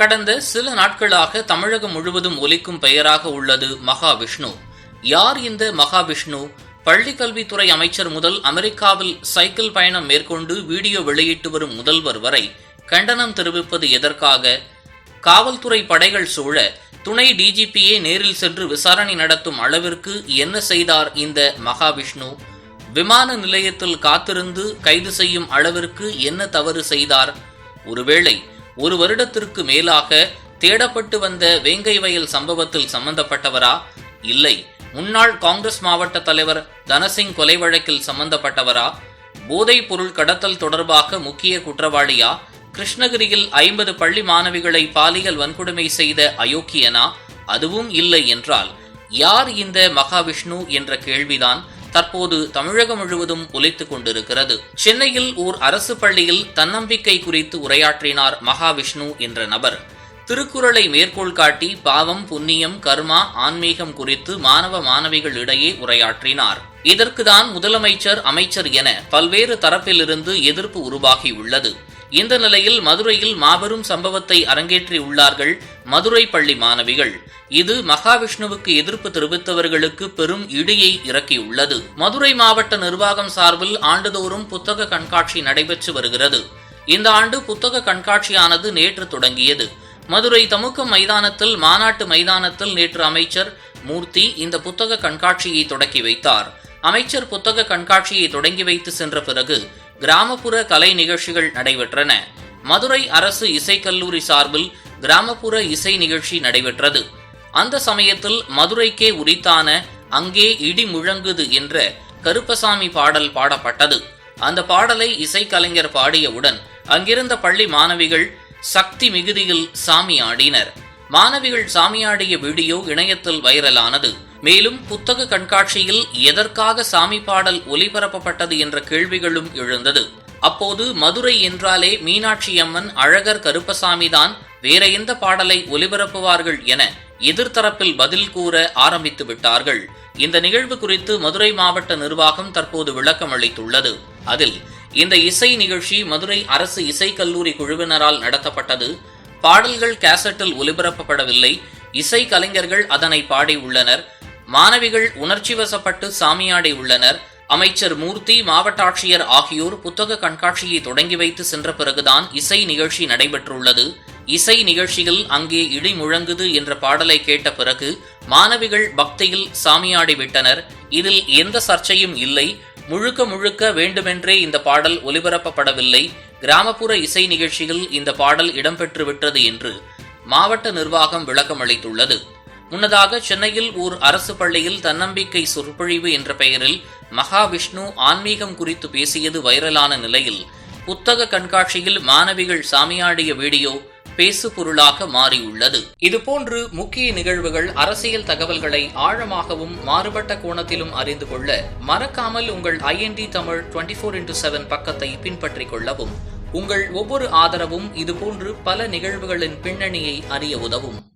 கடந்த சில நாட்களாக தமிழகம் முழுவதும் ஒலிக்கும் பெயராக உள்ளது மகாவிஷ்ணு. யார் இந்த மகாவிஷ்ணு? பள்ளி கல்வித்துறை அமைச்சர் முதல் அமெரிக்காவில் சைக்கிள் பயணம் மேற்கொண்டு வீடியோ வெளியிட்டு வரும் முதல்வர் வரை கண்டனம் தெரிவிப்பது எதற்காக? காவல்துறை படைகள் சூழ துணை டிஜிபியே நேரில் சென்று விசாரணை நடத்தும் அளவிற்கு என்ன செய்தார் இந்த மகாவிஷ்ணு? விமான நிலையத்தில் காத்திருந்து கைது செய்யும் அளவிற்கு என்ன தவறு செய்தார்? ஒருவேளை ஒரு வருடத்திற்கு மேலாக தேடப்பட்டு வந்த வேங்கை வயல் சம்பவத்தில் சம்பந்தப்பட்டவரா? இல்லை. முன்னாள் காங்கிரஸ் மாவட்ட தலைவர் தனசிங் கொலை வழக்கில் சம்பந்தப்பட்டவரா? போதைப் பொருள் கடத்தல் தொடர்பாக முக்கிய குற்றவாளியா? கிருஷ்ணகிரியில் ஐம்பது பள்ளி மாணவிகளை பாலியல் வன்கொடுமை செய்த அயோக்கியனா? அதுவும் இல்லை என்றால் யார் இந்த மகாவிஷ்ணு என்ற கேள்விதான். தற்போது தமிழகம் முழுவதும் ஒலித்துக் கொண்டிருக்கிறது. சென்னையில் ஓர் அரசு பள்ளியில் தன்னம்பிக்கை குறித்து உரையாற்றினார் மகாவிஷ்ணு என்ற நபர். திருக்குறளை மேற்கோள் காட்டி பாவம் புண்ணியம் கர்மா ஆன்மீகம் குறித்து மாணவ மாணவிகளிடையே உரையாற்றினார். இதற்குதான் முதலமைச்சர் அமைச்சர் என பல்வேறு தரப்பிலிருந்து எதிர்ப்பு உருவாகியுள்ளது. இந்த நிலையில் மதுரையில் மாபெரும் சம்பவத்தை அரங்கேற்றி உள்ளார்கள் மதுரை பள்ளி மாணவிகள். இது மகாவிஷ்ணுவுக்கு எதிர்ப்பு தெரிவித்தவர்களுக்கு பெரும் இடியை இறக்கியுள்ளது. மதுரை மாவட்ட நிர்வாகம் சார்பில் ஆண்டுதோறும் புத்தக கண்காட்சி நடைபெற்று வருகிறது. இந்த ஆண்டு புத்தக கண்காட்சியானது நேற்று தொடங்கியது. மதுரை தமுக்கம் மைதானத்தில் மாநாட்டு மைதானத்தில் நேற்று அமைச்சர் மூர்த்தி இந்த புத்தக கண்காட்சியை தொடக்கி வைத்தார். அமைச்சர் புத்தக கண்காட்சியை தொடங்கி வைத்து சென்ற பிறகு கிராமப்புற கலை நிகழ்ச்சிகள் நடைபெற்றன. மதுரை அரசு இசைக்கல்லூரி சார்பில் கிராமப்புற இசை நிகழ்ச்சி நடைபெற்றது. அந்த சமயத்தில் மதுரைக்கே உரித்தான அங்கே இடி முழங்குது என்ற கருப்பசாமி பாடல் பாடப்பட்டது. அந்த பாடலை இசைக்கலைஞர் பாடியவுடன் அங்கிருந்த பள்ளி மாணவிகள் சக்தி மிகுதியில் சாமி ஆடினர். மாணவிகள் சாமியாடிய வீடியோ இணையத்தில் வைரலானது. மேலும் புத்தக கண்காட்சியில் எதற்காக சாமி பாடல் ஒலிபரப்பப்பட்டது என்ற கேள்விகளும் எழுந்தது. அப்போது மதுரை என்றாலே மீனாட்சி அம்மன் அழகர் கருப்பசாமிதான் வேற எந்த பாடலை ஒலிபரப்புவார்கள் என எதிர்த்தரப்பில் பதில் கூற ஆரம்பித்து விட்டார்கள். இந்த நிகழ்வு குறித்து மதுரை மாவட்ட நிர்வாகம் தற்போது விளக்கம் அளித்துள்ளது. அதில் இந்த இசை நிகழ்ச்சி மதுரை அரசு இசைக்கல்லூரி குழுவினரால் நடத்தப்பட்டது. பாடல்கள் கேசட்டில் ஒலிபரப்பப்படவில்லை இசை கலைஞர்கள் அதனை பாடியுள்ளனர். மாணவிகள் உணர்ச்சி வசப்பட்டு சாமியாடி உள்ளனர். அமைச்சர் மூர்த்தி மாவட்ட ஆட்சியர் ஆகியோர் புத்தக கண்காட்சியை தொடங்கி வைத்து சென்ற பிறகுதான் இசை நிகழ்ச்சி நடைபெற்றுள்ளது. இசை நிகழ்ச்சியில் அங்கே இடி முழங்குது என்ற பாடலை கேட்ட பிறகு மாணவிகள் பக்தியில் சாமியாடி விட்டனர். இதில் எந்த சர்ச்சையும் இல்லை. முழுக்க முழுக்க வேண்டுமென்றே இந்த பாடல் ஒலிபரப்பப்படவில்லை. கிராமப்புற இசை நிகழ்ச்சியில் இந்த பாடல் இடம்பெற்று விட்டது என்று மாவட்ட நிர்வாகம் விளக்கம் அளித்துள்ளது முன்னதாக சென்னையில் ஓர் அரசு பள்ளியில் தன்னம்பிக்கை சொற்பொழிவு என்ற பெயரில் மகாவிஷ்ணு ஆன்மீகம் குறித்து பேசியது வைரலான நிலையில் புத்தக கண்காட்சியில் மாணவிகள் சாமியாடிய வீடியோ பேசு பொருளாக மாறியுள்ளது. இதுபோன்று முக்கிய நிகழ்வுகள் அரசியல் தகவல்களை ஆழமாகவும் மாறுபட்ட கோணத்திலும் அறிந்து கொள்ள மறக்காமல் உங்கள் IND Tamil twenty four into seven பக்கத்தை பின்பற்றிக் கொள்ளவும் உங்கள் ஒவ்வொரு ஆதரவும் இதுபோன்று பல நிகழ்வுகளின் பின்னணியை அறிய உதவும்.